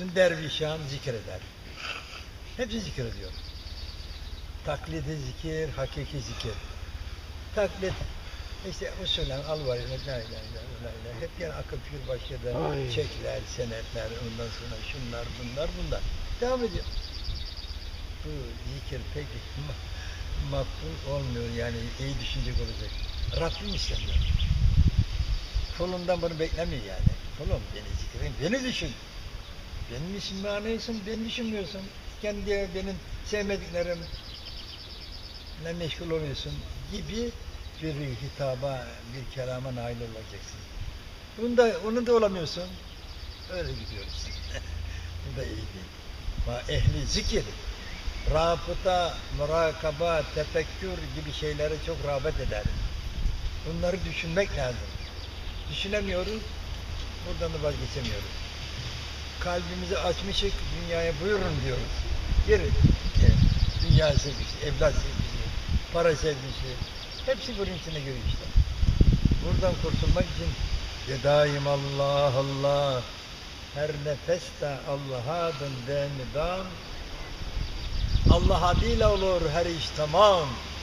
Dervişan zikreder. Hepsi zikrediyor. Taklidi zikir, hakiki zikir. Taklit, işte usulen al var, la ilahe illallah, la ilahe. Hep yani akıl fikir başladı. Ay. Çekler, senetler, ondan sonra şunlar, bunlar, bunlar. Devam ediyor. Bu zikir pek ma- makbul olmuyor yani iyi düşünecek olacak. Rabbim istemiyor. Kulundan bunu beklemiyor yani. Kulum beni zikredin, beni düşün. Benim ismimi anıyorsun, beni düşünmüyorsun. Kendi benim sevmediklerimle meşgul oluyorsun gibi bir hitaba, bir kelama nail olacaksın. Bunda, onu da olamıyorsun. Öyle gidiyoruz. Bu da iyi değil. Ama ehli zikir, rabıta, murakaba, tefekkür gibi şeylere çok rağbet eder. Bunları düşünmek lazım. Düşünemiyoruz, buradan da vazgeçemiyoruz kalbimizi açmışık, dünyaya buyurun diyoruz. Girin. Evet. Dünya sevgisi, evlat sevgisi, para sevgisi. Hepsi bunun içine giriyor işte. Buradan kurtulmak için ya daim Allah Allah her nefeste Allah'a adın den dam Allah adıyla olur her iş tamam.